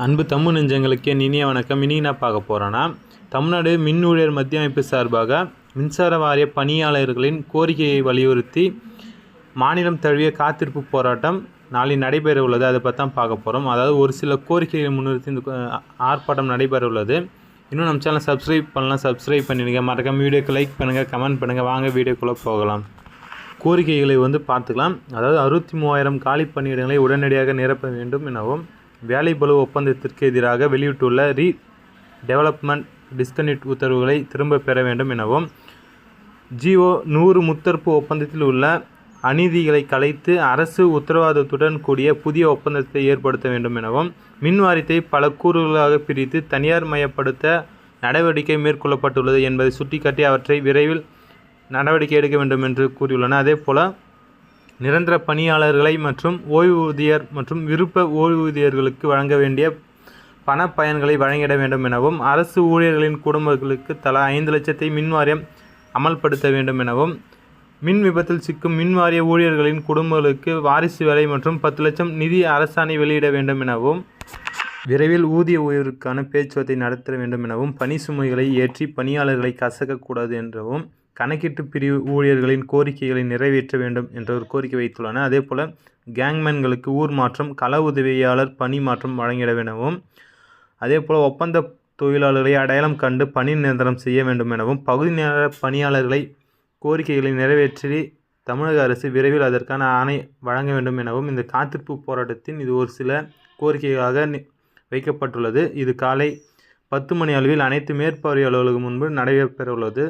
அன்பு தம்மு நெஞ்சங்களுக்கு இனிய வணக்கம். இனி என்ன பார்க்க போகிறோன்னா தமிழ்நாடு மின் ஊழியர் மத்திய அமைப்பு சார்பாக மின்சார வாரிய பணியாளர்களின் கோரிக்கையை வலியுறுத்தி மாநிலம் தழுவிய காத்திருப்பு போராட்டம் நாளை நடைபெற உள்ளது. அதை பற்றி தான் பார்க்க போகிறோம் அதாவது ஒரு சில கோரிக்கைகளை முன்னிறுத்தி இந்த ஆர்ப்பாட்டம் நடைபெற உள்ளது. இன்னும் நம்ம சேனல் சப்ஸ்கிரைப் பண்ணலாம் சப்ஸ்கிரைப் பண்ணிடுங்க. மறக்காம வீடியோக்கு லைக் பண்ணுங்கள் கமெண்ட் பண்ணுங்கள் வாங்க வீடியோக்குள்ளே போகலாம். கோரிக்கைகளை வந்து பார்த்துக்கலாம். அதாவது அறுபத்தி மூவாயிரம் காலி பணியிடங்களை உடனடியாக நிரப்ப வேண்டும் எனவும் வேலை பலு ஒப்பந்தத்திற்கு எதிராக வெளியிட்டுள்ள ரீ டெவலப்மெண்ட் டிஸ்கனெக்ட் உத்தரவுகளை திரும்பப் பெற வேண்டும் எனவும் ஜிஓ நூறு முத்தரப்பு ஒப்பந்தத்தில் உள்ள அநீதிகளை கலைத்து அரசு உத்தரவாதத்துடன் கூடிய புதிய ஒப்பந்தத்தை ஏற்படுத்த வேண்டும் எனவும் மின் வாரியத்தை பல கூறுகளாக பிரித்து தனியார் மயப்படுத்த நடவடிக்கை மேற்கொள்ளப்பட்டுள்ளது என்பதை சுட்டிக்காட்டி அவற்றை விரைவில் நடவடிக்கை எடுக்க வேண்டும் என்று கூறியுள்ளன. அதே போல நிரந்தர பணியாளர்களை மற்றும் ஓய்வூதியர் மற்றும் விருப்ப ஓய்வூதியர்களுக்கு வழங்க வேண்டிய பண பயன்களை வழங்கிட வேண்டும் எனவும் அரசு ஊழியர்களின் குடும்பங்களுக்கு தலா ஐந்து லட்சத்தை மின் வாரியம் அமல்படுத்த வேண்டும் எனவும் மின் விபத்தில் சிக்கும் மின் வாரிய ஊழியர்களின் குடும்பங்களுக்கு வாரிசு வேலை மற்றும் பத்து லட்சம் நிதி அரசாணை வெளியிட வேண்டும் எனவும் விரைவில் ஊதிய உயர்வுக்கான பேச்சுவார்த்தை நடத்த வேண்டும் எனவும் பணி சுமைகளை ஏற்றி பணியாளர்களை கசக்கக்கூடாது என்றவும் கணக்கீட்டு பிரிவு ஊழியர்களின் கோரிக்கைகளை நிறைவேற்ற வேண்டும் என்ற ஒரு கோரிக்கை வைத்துள்ளன. அதே போல் கேங்மேன்களுக்கு ஊர் மாற்றம் கள உதவியாளர் பணி மாற்றம் வழங்கிட வேண்டவும் அதே போல் ஒப்பந்த தொழிலாளர்களை அடையாளம் கண்டு பணி நிரந்தரம் செய்ய வேண்டும் எனவும் பகுதி நேர பணியாளர்களை கோரிக்கைகளை நிறைவேற்றி தமிழக அரசு விரைவில் அதற்கான ஆணை வழங்க வேண்டும் எனவும் இந்த காத்திருப்பு போராட்டத்தின் இது ஒரு சில கோரிக்கைகளாக நி- வைக்கப்பட்டுள்ளது. இது காலை பத்து மணி அளவில் அனைத்து மேற்பார்வை அலுவலகம் முன்பு நடைபெற உள்ளது